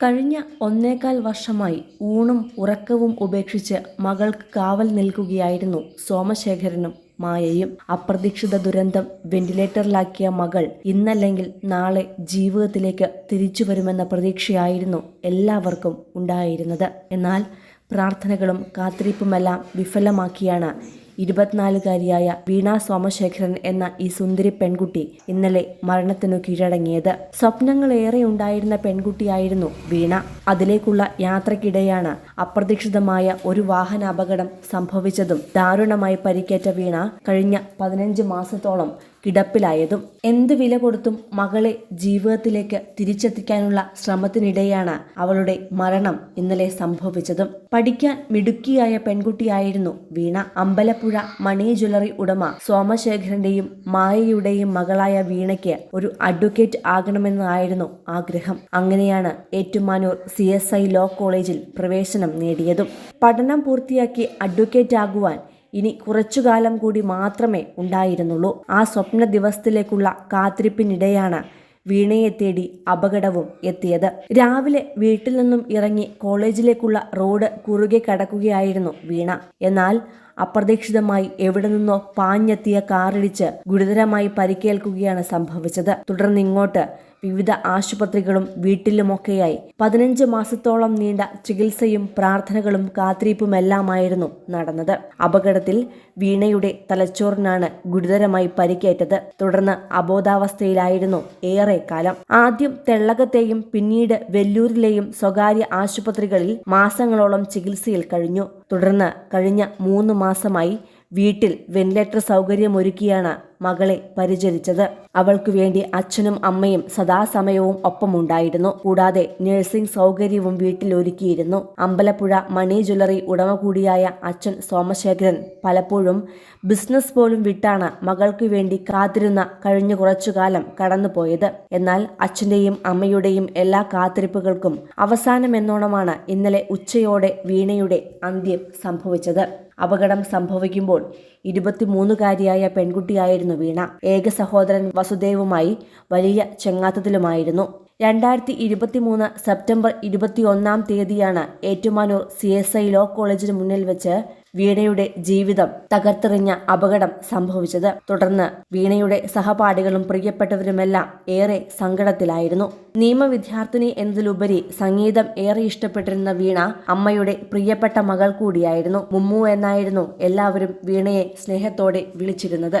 കഴിഞ്ഞ ഒന്നേകാൽ വർഷമായി ഊണും ഉറക്കവും ഉപേക്ഷിച്ച് മകൾക്ക് കാവൽ നിൽക്കുകയായിരുന്നു സോമശേഖരനും മായയും. അപ്രതീക്ഷിത ദുരന്തം വെന്റിലേറ്ററിലാക്കിയ മകൾ ഇന്നല്ലെങ്കിൽ നാളെ ജീവിതത്തിലേക്ക് തിരിച്ചു വരുമെന്ന പ്രതീക്ഷയായിരുന്നു എല്ലാവർക്കും ഉണ്ടായിരുന്നത്. എന്നാൽ പ്രാർത്ഥനകളും കാത്തിരിപ്പുമെല്ലാം വിഫലമാക്കിയാണ് ഇരുപത്തിനാലുകാരിയായ വീണ സോമശേഖരൻ എന്ന ഈ സുന്ദരി പെൺകുട്ടി ഇന്നലെ മരണത്തിനു കീഴടങ്ങിയത്. സ്വപ്നങ്ങളേറെ ഉണ്ടായിരുന്ന പെൺകുട്ടിയായിരുന്നു വീണ. അതിലേക്കുള്ള യാത്രക്കിടെയാണ് അപ്രതീക്ഷിതമായ ഒരു വാഹന അപകടം സംഭവിച്ചതും ദാരുണമായി പരിക്കേറ്റ വീണ കഴിഞ്ഞ പതിനഞ്ച് മാസത്തോളം കിടപ്പിലായതും എന്ത് വില കൊടുത്തും മകളെ ജീവിതത്തിലേക്ക് തിരിച്ചെത്തിക്കാനുള്ള ശ്രമത്തിനിടെയാണ് അവളുടെ മരണം ഇന്നലെ സംഭവിച്ചതും. പഠിക്കാൻ മിടുക്കിയായ പെൺകുട്ടിയായിരുന്നു വീണ. അമ്പലപ്പുഴ മണി ജ്വല്ലറി ഉടമ സോമശേഖരന്റെയും മായയുടെയും മകളായ വീണയ്ക്ക് ഒരു അഡ്വക്കേറ്റ് ആകണമെന്നായിരുന്നു ആഗ്രഹം. അങ്ങനെയാണ് ഏറ്റുമാനൂർ സി ലോ കോളേജിൽ പ്രവേശനം നേടിയതും. പഠനം പൂർത്തിയാക്കി അഡ്വക്കേറ്റ് ആകുവാൻ ഇനി കുറച്ചുകാലം കൂടി മാത്രമേ ഉണ്ടായിരുന്നുള്ളൂ. ആ സ്വപ്ന ദിവസത്തിലേക്കുള്ള കാത്തിരിപ്പിനിടെയാണ് വീണയെ തേടി അപകടവും എത്തിയത്. രാവിലെ വീട്ടിൽ നിന്നും ഇറങ്ങി കോളേജിലേക്കുള്ള റോഡ് കുറുകെ കടക്കുകയായിരുന്നു വീണ. എന്നാൽ അപ്രതീക്ഷിതമായി എവിടെ നിന്നോ പാഞ്ഞെത്തിയ കാറിടിച്ച് ഗുരുതരമായി പരിക്കേൽക്കുകയാണ് സംഭവിച്ചത്. തുടർന്ന് ഇങ്ങോട്ട് വിവിധ ആശുപത്രികളും വീട്ടിലുമൊക്കെയായി. പതിനഞ്ച് മാസത്തോളം നീണ്ട ചികിത്സയും പ്രാർത്ഥനകളും കാത്തിരിപ്പുമെല്ലാമായിരുന്നു നടന്നത്. അപകടത്തിൽ വീണയുടെ തലച്ചോറിനാണ് ഗുരുതരമായി പരിക്കേറ്റത്. തുടർന്ന് അബോധാവസ്ഥയിലായിരുന്നു ഏറെ കാലം. ആദ്യം തെള്ളകത്തെയും പിന്നീട് വെല്ലൂരിലെയും സ്വകാര്യ ആശുപത്രികളിൽ മാസങ്ങളോളം ചികിത്സയിൽ കഴിഞ്ഞു. തുടർന്ന് കഴിഞ്ഞ മൂന്ന് മാസമായി വീട്ടിൽ വെന്റിലേറ്റർ സൗകര്യമൊരുക്കിയാണ് മകളെ പരിചരിച്ചത്. അവൾക്കു വേണ്ടി അച്ഛനും അമ്മയും സദാസമയവും ഒപ്പമുണ്ടായിരുന്നു. കൂടാതെ നഴ്സിംഗ് സൗകര്യവും വീട്ടിൽ ഒരുക്കിയിരുന്നു അമ്പലപ്പുഴ മണി ജ്വല്ലറി ഉടമ കൂടിയായ അച്ഛൻ സോമശേഖരൻ പലപ്പോഴും ബിസിനസ് പോലും വിട്ടാണ് മകൾക്കു വേണ്ടി കാത്തിരുന്ന കഴിഞ്ഞ കുറച്ചുകാലം കടന്നുപോയത്. എന്നാൽ അച്ഛന്റെയും അമ്മയുടെയും എല്ലാ കാത്തിരിപ്പുകൾക്കും അവസാനമെന്നോണമാണ് ഇന്നലെ ഉച്ചയോടെ വീണയുടെ അന്ത്യം സംഭവിച്ചത്. അപകടം സംഭവിക്കുമ്പോൾ ഇരുപത്തിമൂന്നുകാരിയായ പെൺകുട്ടിയായിരുന്നു വീണ. ഏക സഹോദരൻ വസുദേവുമായി വലിയ ചെങ്ങാത്തത്തിലുമായിരുന്നു. രണ്ടായിരത്തി ഇരുപത്തി മൂന്ന് സെപ്റ്റംബർ ഇരുപത്തിയൊന്നാം തീയതിയാണ് Ettumanoor C S I law കോളേജിന് മുന്നിൽ വെച്ച് വീണയുടെ ജീവിതം തകർത്തെറിഞ്ഞ അപകടം സംഭവിച്ചത്. തുടർന്ന് വീണയുടെ സഹപാഠികളും പ്രിയപ്പെട്ടവരുമെല്ലാം ഏറെ സങ്കടത്തിലായിരുന്നു. നിയമവിദ്യാർത്ഥിനി എന്നതിലുപരി സംഗീതം ഏറെ ഇഷ്ടപ്പെട്ടിരുന്ന വീണ അമ്മയുടെ പ്രിയപ്പെട്ട മകൾ കൂടിയായിരുന്നു. മുമ്മു എന്നായിരുന്നു എല്ലാവരും വീണയെ സ്നേഹത്തോടെ വിളിച്ചിരുന്നത്.